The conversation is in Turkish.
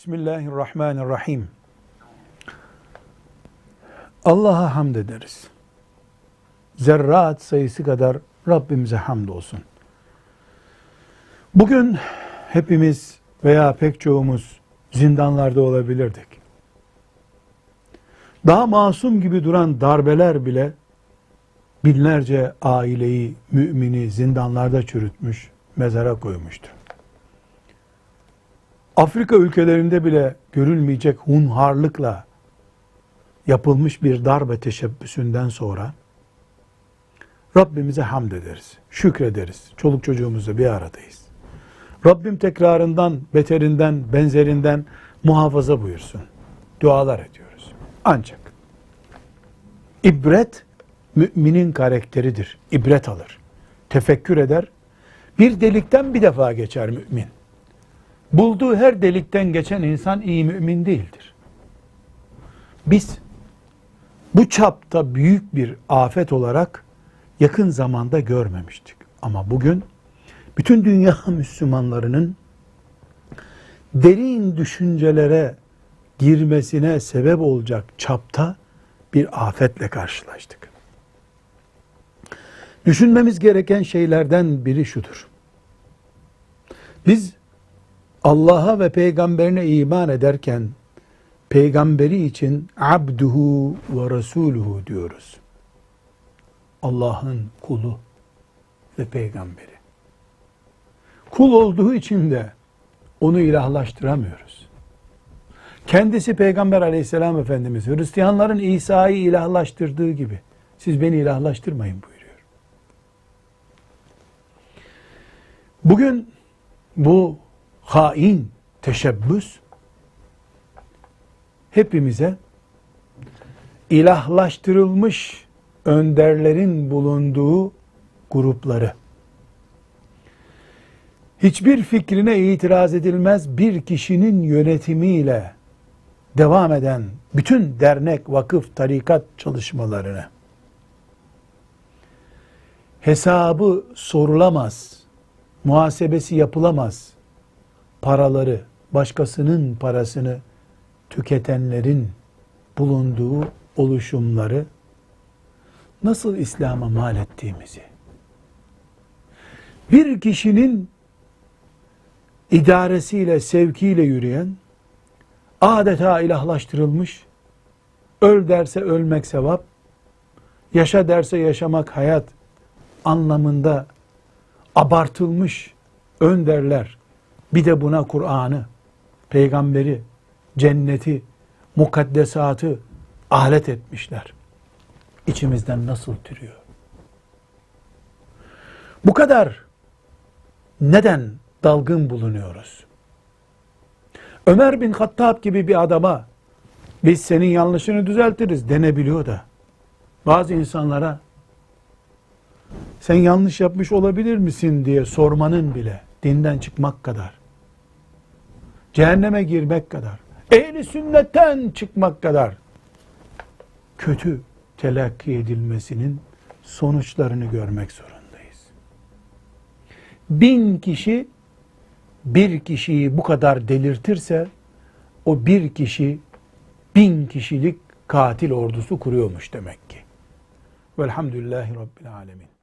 Bismillahirrahmanirrahim. Allah'a hamd ederiz. Zerrat sayısı kadar Rabbimize hamd olsun. Bugün hepimiz veya pek çoğumuz zindanlarda olabilirdik. Daha masum gibi duran darbeler bile binlerce aileyi, mümini zindanlarda çürütmüş, mezara koymuştur. Afrika ülkelerinde bile görülmeyecek hunharlıkla yapılmış bir darbe teşebbüsünden sonra Rabbimize hamd ederiz, şükrederiz. Çoluk çocuğumuzla bir aradayız. Rabbim tekrarından, beterinden, benzerinden muhafaza buyursun. Dualar ediyoruz. Ancak ibret müminin karakteridir. İbret alır. Tefekkür eder. Bir delikten bir defa geçer mümin. Bulduğu her delikten geçen insan iyi mümin değildir. Biz bu çapta büyük bir afet olarak yakın zamanda görmemiştik. Ama bugün bütün dünya Müslümanlarının derin düşüncelere girmesine sebep olacak çapta bir afetle karşılaştık. Düşünmemiz gereken şeylerden biri şudur. Biz Allah'a ve peygamberine iman ederken peygamberi için abduhu ve resuluhu diyoruz. Allah'ın kulu ve peygamberi. Kul olduğu için de onu ilahlaştıramıyoruz. Kendisi Peygamber aleyhisselam Efendimiz Hristiyanların İsa'yı ilahlaştırdığı gibi siz beni ilahlaştırmayın buyuruyor. Bugün bu hain teşebbüs. Hepimize ilahlaştırılmış önderlerin bulunduğu grupları. Hiçbir fikrine itiraz edilmez bir kişinin yönetimiyle devam eden bütün dernek, vakıf, tarikat çalışmalarını hesabı sorulamaz, muhasebesi yapılamaz paraları, başkasının parasını tüketenlerin bulunduğu oluşumları nasıl İslam'a mal ettiğimizi, bir kişinin idaresiyle, sevkiyle yürüyen, adeta ilahlaştırılmış, öl derse ölmek sevap, yaşa derse yaşamak hayat anlamında abartılmış önderler, bir de buna Kur'an'ı, peygamberi, cenneti, mukaddesatı alet etmişler. İçimizden nasıl türüyor? Bu kadar neden dalgın bulunuyoruz? Ömer bin Hattab gibi bir adama biz senin yanlışını düzeltiriz denebiliyor da bazı insanlara sen yanlış yapmış olabilir misin diye sormanın bile dinden çıkmak kadar cehenneme girmek kadar ehli sünnetten çıkmak kadar kötü telakki edilmesinin sonuçlarını görmek zorundayız. Bin kişi bir kişiyi bu kadar delirtirse o bir kişi bin kişilik katil ordusu kuruyormuş demek ki. Velhamdülillahi Rabbil Alemin.